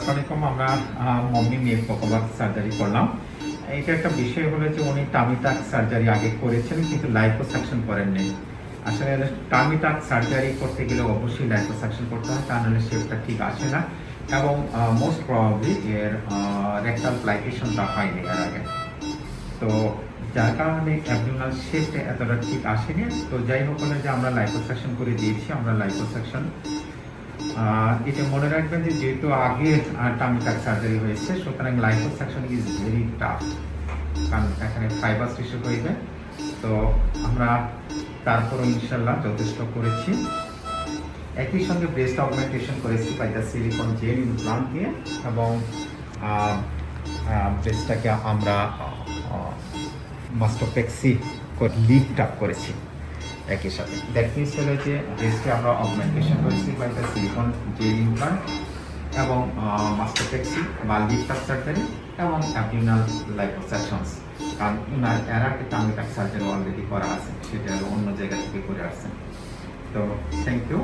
আসসালামাইকুম আমরা মম্মি মেয়ে পকবাদ সার্জারি করলাম। এটা একটা বিষয় হলো যে উনি সার্জারি আগে করেছেন, কিন্তু করেননি আসলে টামিটাক সার্জারি করতে গেলে অবশ্যই লাইপোসাকশন করতে হয়, তা নাহলে ঠিক আসে না। এবং মোস্ট প্রবাবলি এর রেক্টাল প্লাইকেশনটা হয়নি এর আগে। তো যার কারণে অ্যাবডোমিনাল শেপটা এতটা ঠিক আসেনি। তো যাই হোক যে আমরা লাইপোসাকশন করে দিয়েছি, আমরা লাইপোসাকশন এটা মনে রাখবেন যে যেহেতু আগে টামিটাক সার্জারি হয়েছে, সুতরাং লাইপোসাকশন ইজ ভেরি টাফ কারণ এখানে ফাইবার টিস্যু হইবে। তো আমরা তারপরও ইনশাল্লাহ যথেষ্ট করেছি। একই সঙ্গে ব্রেস্ট অগমেন্টেশন করেছি by the silicone gel implant দিয়ে এবং ব্রেস্টটাকে আমরা মাস্টোপেক্সি লিফট আপ করেছি। একই সাথে। দ্যাট মিনস হলো যে ব্রেস্টে আমরা অগমেন্টেশন করেছি বা এটা সিলিকন জেল ইমপ্লান্ট এবং মাস্টোপেক্সি বা আপ সার্জারি এবং অ্যাবডোমিনাল লাইপোসাকশনস কারণ ওনার এর আগে টামিটাক সার্জারি অলরেডি করা আছে, সেটা অন্য জায়গা থেকে করে আসছেন তো থ্যাংক ইউ